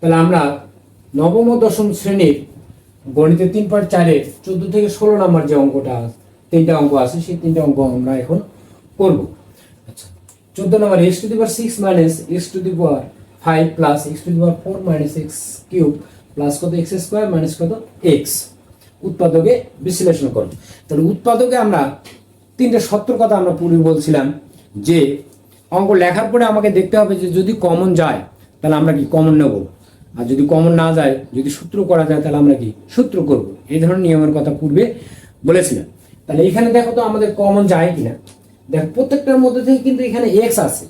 তাহলে আমরা নবম ও দশম শ্রেণির গণিতের তিন পার্ট চারের চোদ্দ থেকে ষোলো নম্বর যে অঙ্কটা তিনটা অঙ্ক আছে, সেই তিনটা অঙ্ক আমরা এখন করব। আচ্ছা চোদ্দ number x to the power six minus x to the power five plus x to the power four minus x cube plus কত এক্স স্কোয়ার মাইনাস কত এক্স উৎপাদকে বিশ্লেষণ করো তাহলে উৎপাদকে আমরা তিনটে সত্তর কথা আমরা পূর্বে বলছিলাম যে অঙ্ক লেখার পরে আমাকে দেখতে হবে যে যদি কমন যায়, তাহলে আমরা কি কমন নেব? আর যদি কমন না যায়, যদি সূত্র করা যায়, তাহলে আমরা কি? সূত্র করব। এই ধরনের নিয়মের কথা পূর্বে বলেছিলাম। তাহলে এখানে দেখো তো আমাদের কমন যায় কিনা? দেখ, প্রত্যেকটার মধ্যে থেকে কিন্তু এখানে এক্স আছে।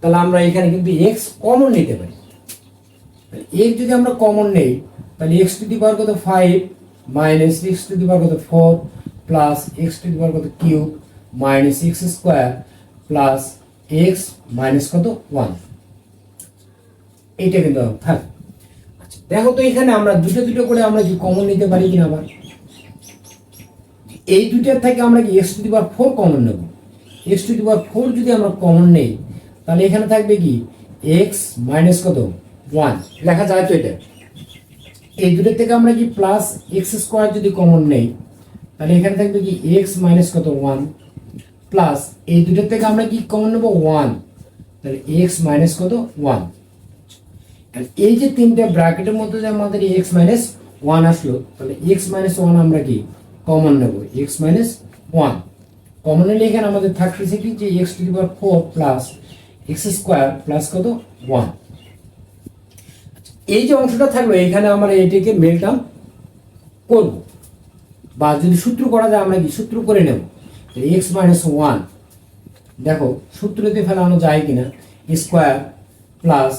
তাহলে আমরা এখানে কিন্তু এক্স কমন নিতে পারি। এক্স যদি আমরা কমন নেই, তাহলে এক্স টু দি পাওয়ার কত? Five minus x to the power কত? Four plus x to the power কত? Cube minus x square plus x minus কত? ওয়ান এইটা কিন্তু থাক। আচ্ছা দেখো তো এখানে আমরা দুটো দুটো করে আমরা কি কমন নিতে পারি কিনা আবার? এই দুইটার থেকে আমরা কি x to the power four common নেব? X to the power four যদি আমরা কমন নেই, তাহলে এখানে থাকবে কি? এক্স মাইনাস কত? ওয়ান লেখা যায় তো এটা। এই দুটোর থেকে আমরা কি প্লাস এক্স স্কোয়ার যদি কমন নেই, তাহলে এখানে থাকবে কি এক্স মাইনাস কত? ওয়ান প্লাস এই দুটোর থেকে আমরা কি কমন নেব? ওয়ান তাহলে এক্স মাইনাস কত? ওয়ান আর এই যে তিনটে ব্র্যাকেটের মধ্যে যে আমাদের এক্স মাইনাস ওয়ান আসলো, তাহলে এক্স মাইনাস ওয়ান আমরা কি? কমন নেব। এক্স মাইনাস ওয়ান কমন নিলে এখানে আমাদের থাকতেছে কি? যে x to the power four plus x square plus কত? ওয়ান এই যে অংশটা থাকল, এখানে আমরা এটাকে মেলটাম করব। বা যদি সূত্র করা যায়, আমরা কি সূত্র করে নেব? এক্স মাইনাস ওয়ান দেখো, সূত্রতে ফেলানো যায় কিনা? Square plus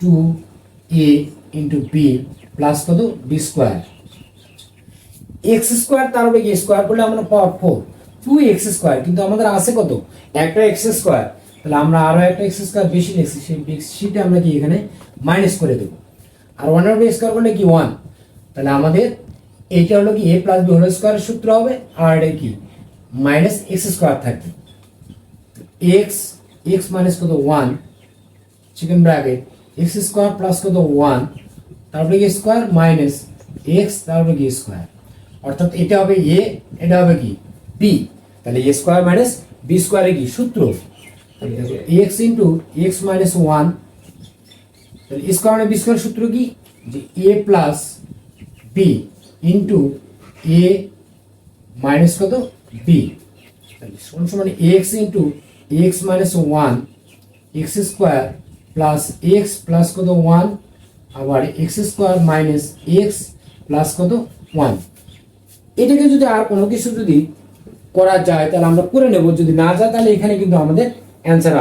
two a into b plus কত? বি স্কোয়ার এক্স স্কোয়ার তার উপরে স্কোয়ার করলে আমরা পাওয়ার ফোর টু এক্স কিন্তু আমাদের আছে কত? একটা এক্স স্কোয়ার তাহলে আমরা আরও একটা এক্স স্কোয়ার বেশি লিখছি সেই আমরা কি এখানে মাইনাস করে দেবো। আর ওয়ানের উপরে স্কোয়ার করলে কি? ওয়ান তাহলে আমাদের এইটা হলো কি? এ প্লাস হোল স্কোয়ারের সূত্র হবে, আর এটা কি? মাইনাস এক্স স্কোয়ার থাকবে। এক্স এক্স কত? One chicken bracket x square plus কত? ওয়ান। তারপরে কি স্কোয়ার? মাইনাস এক্স তারপরে কি স্কোয়ার? অর্থাৎ এটা হবে এ, এটা হবে কি? বি। তাহলে এ স্কোয়ার মাইনাস বি স্কোয়ারে কি? সূত্র। X into x minus one. তাহলে স্কোয়ার বি স্কোয়ার সূত্র কি? যে a plus b into a minus কত? বি। তাহলে সমান সমান x into x minus one, x square plus x plus কত ওয়ান আবার x square minus x plus কত ওয়ান এটাকে যদি আর কোনো কিছু যদি করা যায়, তাহলে আমরা করে নেব। যদি না যায়, তাহলে এখানে কিন্তু আমাদের অ্যান্সার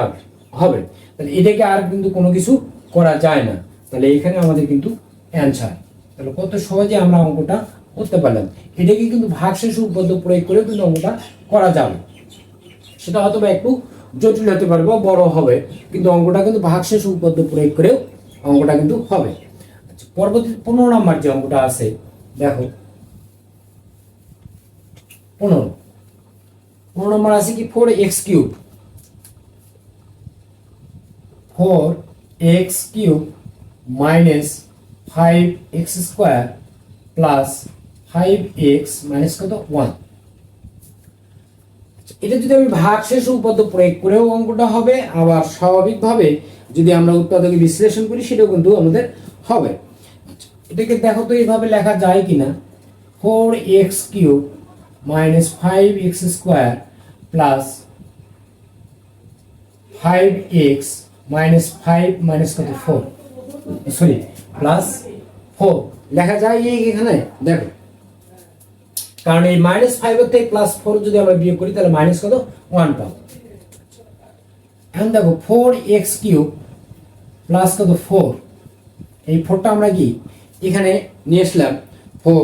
হবে। তাহলে এটাকে আর কিন্তু কোনো কিছু করা যায় না। তাহলে এখানে আমাদের কিন্তু অ্যান্সার তাহলে কত সহজে আমরা অঙ্কটা করতে পারলাম। এটাকে কিন্তু ভাগশেষ উপপাদ্য প্রয়োগ করেও কিন্তু অঙ্কটা করা যাবে। সেটা হয়তো বা একটু জটিল হতে পারবে বা বড় হবে। কিন্তু অঙ্কটা কিন্তু ভাগশেষ উপপাদ্য প্রয়োগ করেও অঙ্কটা কিন্তু হবে। আচ্ছা পরবর্তী পনেরো নম্বর যে অঙ্কটা আছে, দেখো। পনেরো। পনেরো নম্বর আছে কি? Four x cube four x cube minus five x square plus five x minus কত? ওয়ান এটা যদি আমি ভাগশেষ উপপাদ্য প্রয়োগ করেও অঙ্কটা হবে, আবার স্বাভাবিকভাবে যদি আমরা উৎপাদকে বিশ্লেষণ করি, সেটাও কিন্তু আমাদের হবে। এটাকে দেখো তো এইভাবে লেখা যায় কিনা। Four x cube minus five x square plus five x minus five minus কত? ফোর। Sorry, plus four. লেখা যায় এই এখানে? দেখো। কারণ এই মাইনাস ফাইভের থেকে প্লাস ফোর যদি আমরা বিয়োগ করি, তাহলে মাইনাস কত? ওয়ান পাবো। এখন দেখো ফোর এক্স কিউব প্লাস কত? ফোর এই ফোরটা আমরা কি? এখানে নিয়ে আসলাম ফোর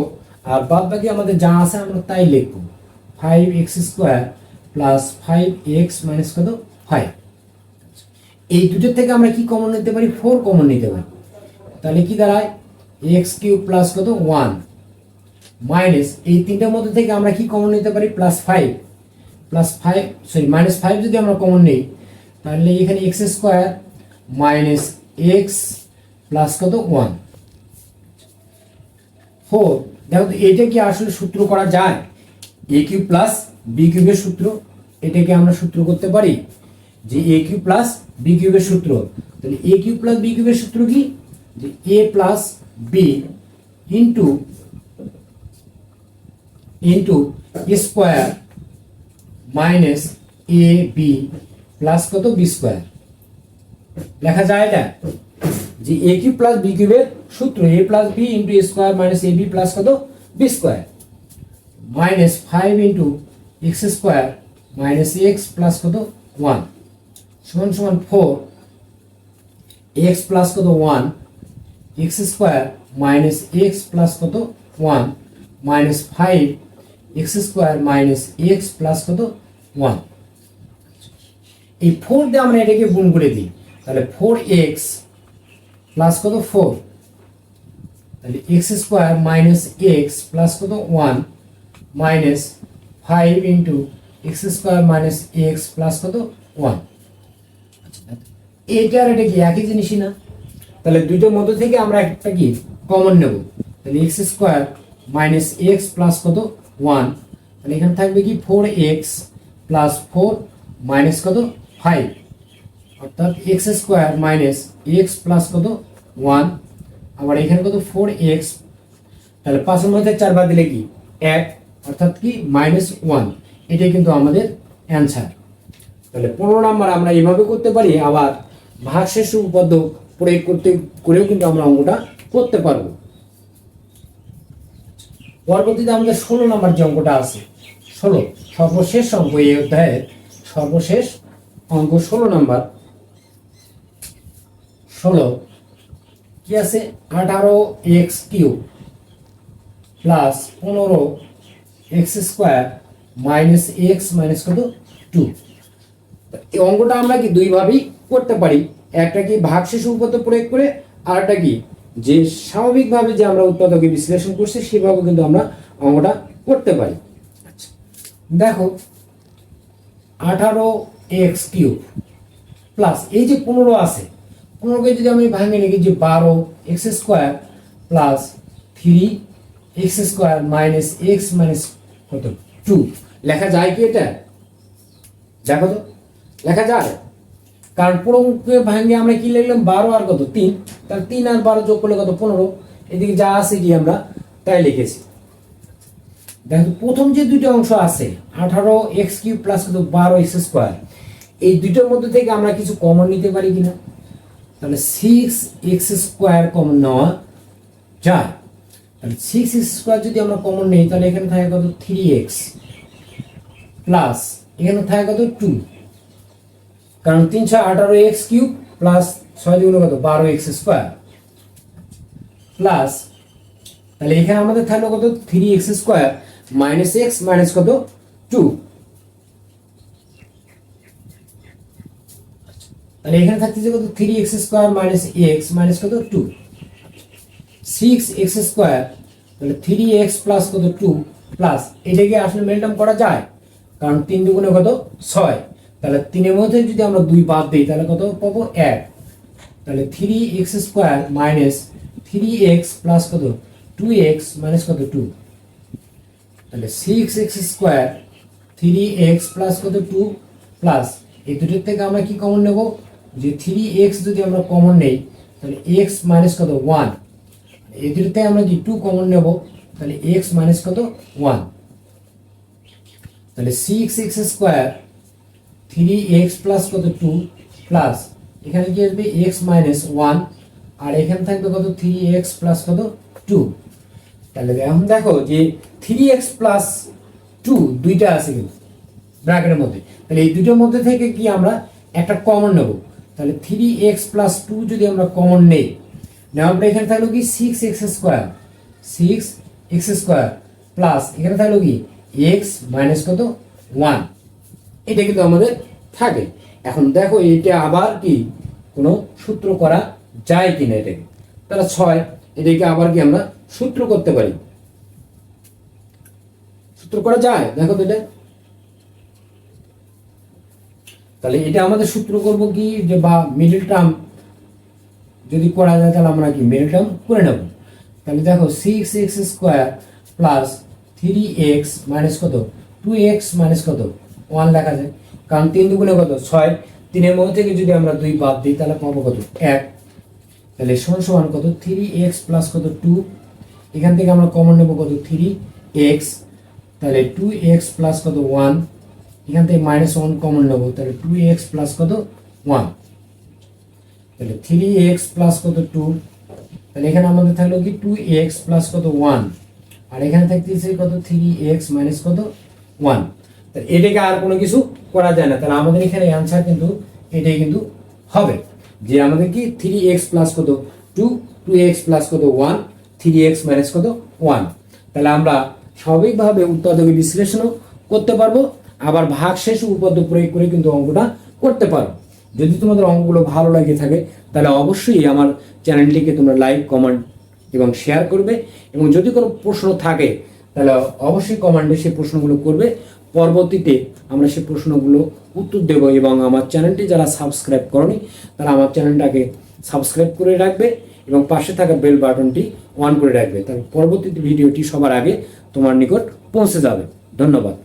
আর বাদ বাকি আমাদের যা আছে আমরা তাই লিখব। Five x square plus five x minus কত? ফাইভ এই দুটোর থেকে আমরা কি কমন নিতে পারি? ফোর কমন নিতে পারি। তাহলে কি দাঁড়ায়? এক্স কিউব প্লাস কত? ওয়ান মাইনাস এই তিনটার মধ্যে থেকে আমরা কি কমন নিতে পারি? Plus five plus five sorry minus five যদি আমরা কমন নিই, তাহলে এখানে x square minus x plus কত? ওয়ান ফোর দেখো তো এটা কি আসলে সূত্র করা যায়? এ কিউ প্লাস বি কিউবের সূত্র। এটাকে আমরা সূত্র করতে পারি যে এ কিউ প্লাস বি কিউবের সূত্র। তাহলে এ কিউ প্লাস বি কিউবের সূত্র কি? যে A plus B into into square minus A B plus কত বি স্কোয়ার লেখা যায় এটা, যে এ কিউ প্লাস বি কিউবের সূত্র A plus B into square minus A B plus কত? B square minus five into X square minus X plus কত? One সমান সমান ফোর এক্স প্লাস কত? One X square minus X plus কত? One minus five X square minus X plus কত? One এই four দিয়ে আমরা এটাকে গুণ করে দিই। তাহলে ফোর এক্স প্লাস কত? ফোর তাহলে X square minus X plus কত? One minus five into X square minus X plus কত? ওয়ান এটা আর এটা কি একই জিনিসই না? তাহলে দুইটার মধ্যে থেকে আমরা একটা কি? কমন নেব। তাহলে X square minus X plus কত? ওয়ান তাহলে এখানে থাকবে কি? Four X plus four minus কত? ফাইভ অর্থাৎ X square minus X plus কত? ওয়ান আবার এখানে কত? ফোর এক্স তাহলে পাঁচের মধ্যে চারবার দিলে কি? এক। অর্থাৎ কি? মাইনাস ওয়ান এটাই কিন্তু আমাদের অ্যান্সার তাহলে পনেরো নাম্বার আমরা এইভাবে করতে পারি, আবার ভাগশেষ উপপাদ্য প্রয়োগ করতে করেও কিন্তু আমরা অঙ্কটা করতে পারব। পরবর্তীতে আমাদের ষোলো নাম্বার যে অঙ্কটা আছে, ষোলো, সর্বশেষ অঙ্ক এই অধ্যায়ের সর্বশেষ অঙ্ক ষোলো নাম্বার। ষোলো, কি আছে? আঠারো এক্স কিউব প্লাস পনেরো X square minus X minus কত? টু। এই অঙ্কটা আমরা কি দুইভাবেই করতে পারি? একটা কি ভাগশেষ উপপাদ্য প্রয়োগ করে আর একটা কি যে স্বাভাবিকভাবে যে আমরা উৎপাদকে বিশ্লেষণ করছি সেভাবে কিন্তু আমরা অঙ্কটা করতে পারি। আচ্ছা, দেখো আঠারো এক্স কিউব প্লাস এই যে পনেরো আছে পনেরোকে যদি আমি ভাঙে নিই যে বারো X square plus three X square minus X minus কত? টু। লেখা যায় কি এটা? দেখো তো লেখা যায়? কারণ পনেরোকে ভাঙে আমরা কি লিখলাম? বারো আর কত? তিন। তাহলে তিন আর বারো যোগ করলে কত? পনেরো। এদিকে যা আছে কি আমরা? তাই লিখেছি। দেখো, প্রথম যে দুটো অংশ আছে, আঠারো এক্স কিউব প্লাস কত? বারো এক্স স্কোয়ার। এই দুটোর মধ্যে থেকে আমরা কিছু কমন নিতে পারি কিনা? তাহলে সিক্স এক্স স্কোয়ার কমন নেওয়া যায়। তাহলে সিক্স স্কোয়ার যদি আমরা কমন নেই, তাহলে এখানে থাকে কত? Three x. প্লাস এখানে থাকে কত? টু কারণ তিনশো আঠারো এক্স কিউব প্লাস ছয় দুগুণ কত? বারো এক্স স্কোয়ার। প্লাস, তাহলে এখানে আমাদের থাকল কত? Three X square minus X minus কত? টু। তাহলে এখানে থাকতেছে কত? Three X square minus X minus কত? টু। সিক্স এক্স স্কোয়ার, তাহলে থ্রি এক্স প্লাস কত? Two plus. এটাকে আসলে মেলটাম করা যায়। কারণ তিন দুগুণে কত? ছয়। তাহলে তিনের মধ্যে যদি আমরা দুই বাদ দিই, তাহলে কত পাবো? এক। তাহলে three X square minus three X plus কত? টু এক্স মাইনাস কত? টু তাহলে six X square three X plus কত? টু প্লাস এই দুটোর থেকে আমরা কি কমন নেব? যে থ্রি এক্স যদি আমরা কমন নেই, তাহলে এক্স মাইনাস কত? ওয়ান এই দুটোর থেকে আমরা যদি টু কমন নেব, তাহলে এক্স মাইনাস কত? ওয়ান তাহলে six X square three X plus কত টু প্লাস এখানে কি আসবে? এক্স মাইনাস ওয়ান আর এখানে থাকবে কত? থ্রি এক্স প্লাস কত? টু তাহলে এখন দেখো যে থ্রি এক্স প্লাস টু দুইটা আছে কিন্তু, ব্র্যাকেটের মধ্যে। তাহলে এই দুটোর মধ্যে থেকে কি আমরা একটা কমন নেব? তাহলে থ্রি এক্স প্লাস টু যদি আমরা কমন নেই নেওয়ার পরে এখানে থাকল কি? Six X square six X square plus এখানে থাকল কি? এক্স মাইনাস কত? ওয়ান এটা কিন্তু আমাদের থাকে। এখন দেখো, এটা আবার কি? কোনো সূত্র করা যায় কিনা এটাকে? তাহলে ছয়, এটাকে আবার কি আমরা সূত্র করতে পারি? সূত্র করা যায়? দেখো তো এটা। তাহলে এটা আমাদের সূত্র করব কি? যে বা মিডল টার্ম যদি করা যায়, তাহলে আমরা কি মিডল টার্ম করে নেব? তাহলে দেখো six X square plus three X minus কত? টু এক্স মাইনাস কত? ওয়ান লেখা যায়। কারণ তিন দুগুণে কত? ছয়। তিনের মধ্যে থেকে যদি আমরা দুই বাদ দিই, তাহলে পাবো কত? এক। তাহলে সমান সমান কত? থ্রি এক্স প্লাস কত? টু এখান থেকে আমরা কমন নেব কত? থ্রি এক্স তাহলে টু এক্স প্লাস কত? ওয়ান এখান থেকে মাইনাস ওয়ান কমন নেব। তাহলে টু এক্স প্লাস কত? ওয়ান তাহলে থ্রি এক্স প্লাস কত? টু তাহলে এখানে আমাদের থাকল কি? টু এক্স প্লাস কত? ওয়ান আর এখানে থাকতেছে কত? থ্রি এক্স মাইনাস কত? ওয়ান এটাকে আর কোনো কিছু করা যায় না। তাহলে আমাদের এখানে অ্যান্সার কিন্তু এটাই কিন্তু হবে যে আমাদের কি থ্রি এক্স প্লাস কত? টু টু এক্স প্লাস কত? ওয়ান থ্রি এক্স মাইনাস কত? ওয়ান তাহলে আমরা স্বাভাবিকভাবে উৎপাদকের বিশ্লেষণও করতে পারব, আবার ভাগ শেষ উপপাদ্য প্রয়োগ করে কিন্তু অঙ্কটা করতে পারো যদি তোমাদের অঙ্কগুলো ভালো লাগে থাকে, তাহলে অবশ্যই আমার চ্যানেলটিকে তোমরা লাইক কমেন্ট এবং শেয়ার করবে। এবং যদি কোনো প্রশ্ন থাকে, তাহলে অবশ্যই কমেন্টে সেই প্রশ্নগুলো করবে। পরবর্তীতে আমরা সে প্রশ্নগুলো উত্তর দেব এবং আমার চ্যানেলটি যারা সাবস্ক্রাইব করনি, তারা আমার চ্যানেলটাকে সাবস্ক্রাইব করে রাখবে এবং পাশে থাকা বেল বাটনটি অন করে রাখবে। তাহলে পরবর্তীতে ভিডিওটি সবার আগে তোমার নিকট পৌঁছে যাবে। ধন্যবাদ।